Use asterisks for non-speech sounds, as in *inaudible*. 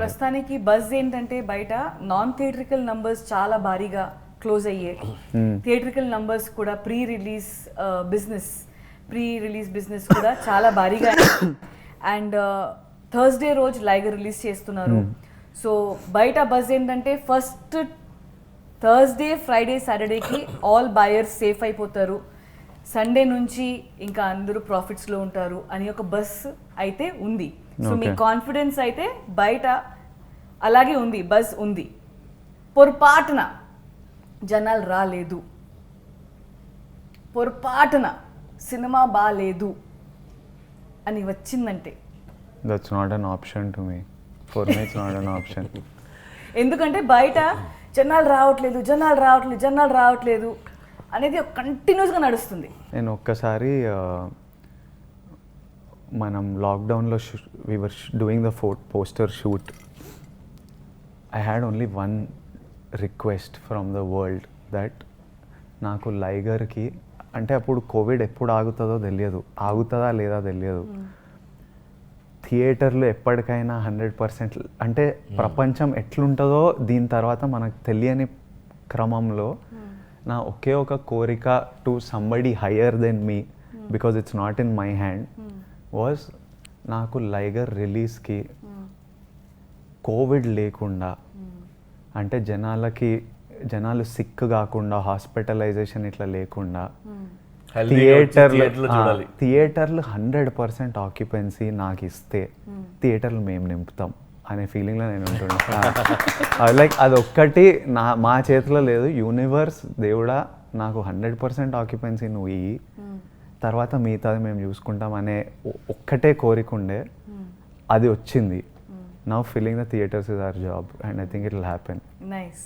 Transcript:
ప్రస్తుతానికి బజ్ ఏంటంటే బయట నాన్ థియేట్రికల్ నంబర్స్ చాలా భారీగా క్లోజ్ అయ్యాయి. థియేట్రికల్ నంబర్స్ కూడా pre release business pre release business కూడా చాలా భారీగా *coughs* అండ్ థర్స్డే రోజు లైగర్ రిలీజ్ చేస్తున్నారు. సో బయట బజ్ ఏంటంటే ఫస్ట్ థర్స్డే ఫ్రైడే సాటర్డేకి ఆల్ బయర్స్ సేఫ్ అయిపోతారు. సండే నుంచి ఇంకా అందరూ ప్రాఫిట్స్లో ఉంటారు అని ఒక బస్ అయితే ఉంది. సో మీ. కాన్ఫిడెన్స్ అయితే బయట అలాగే ఉంది బస్ ఉంది. పొరపాటున జనాలు రాలేదు. పొరపాటున సినిమా బాలేదు అని వచ్చిందంటే. That's not an option to me for me it's not an option ఎందుకంటే బయట జనాలు రావట్లేదు జనాలు రావట్లేదు జనాలు రావట్లేదు. అనేది కంటిన్యూస్గా నడుస్తుంది. నేను ఒక్కసారి మనం లాక్డౌన్లో వర్ డూయింగ్ ద ఫో poster shoot I had only one request from the world that నాకు లైగర్కి అంటే అప్పుడు కోవిడ్ ఎప్పుడు ఆగుతుందో తెలియదు. ఆగుతుందా లేదా తెలియదు. థియేటర్లు ఎప్పటికైనా హండ్రెడ్ పర్సెంట్ అంటే ప్రపంచం ఎట్లుంటుందో దీని తర్వాత మనకు తెలియని క్రమంలో నా ఒకే ఒక కోరిక to somebody higher then me because it's not in my hand was నాకు లైగర్ రిలీజ్కి కోవిడ్ లేకుండా అంటే జనాలకి జనాలు సిక్ కాకుండా హాస్పిటలైజేషన్ ఇట్లా లేకుండా వచ్చి థియేటర్లు. థియేటర్లు హండ్రెడ్ పర్సెంట్ ఆక్యుపెన్సీ నాకు ఇస్తే థియేటర్లు మేము నింపుతాం. అనే ఫీలింగ్లో నేను ఉంటున్నా. లైక్ అది ఒక్కటి నా మా చేతిలో లేదు. యూనివర్స్ దేవుడా నాకు హండ్రెడ్ పర్సెంట్ ఆక్యుపెన్సీ నువ్వు ఇయ్యి. తర్వాత మిగతాది మేము చూసుకుంటాం అనే ఒక్కటే కోరిక ఉండే. అది వచ్చింది. Now filling the theatres is our job and I think it will happen nice